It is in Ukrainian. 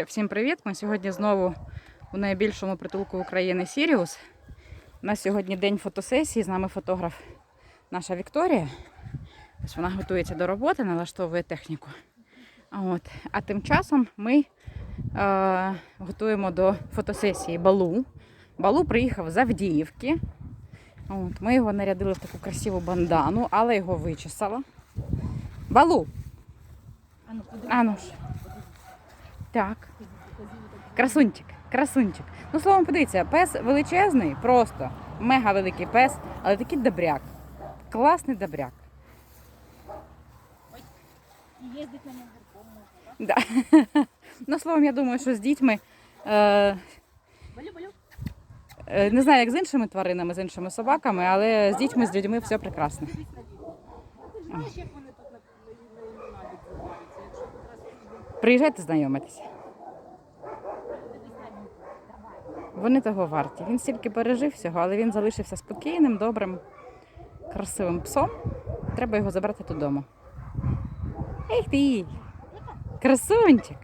Всім привіт! Ми сьогодні знову у найбільшому притулку України Сіріус. У нас сьогодні день фотосесії. З нами фотограф наша Вікторія. Ось вона готується до роботи, налаштовує техніку. А От. А тим часом ми е, готуємо до фотосесії Балу. Балу приїхав з Авдіївки. От. Ми його нарядили в таку красиву бандану, але його вичесала. Балу! А ну ж. Так. Красунчик, красунчик. Ну, словом, подивіться, пес величезний, просто мега великий пес, але такий добряк. Класний добряк. І їздить на ньому можна, так? Да. Ну, словом, я думаю, що з дітьми. Е, е, не знаю, як з іншими тваринами, з іншими собаками, але з дітьми, з людьми все прекрасно. Ти знаєш, як вони Приїжджайте знайомитися. Вони того варті. Він стільки пережив всього, але він залишився спокійним, добрим, красивим псом. Треба його забрати додому. Ей ти! Красунчик!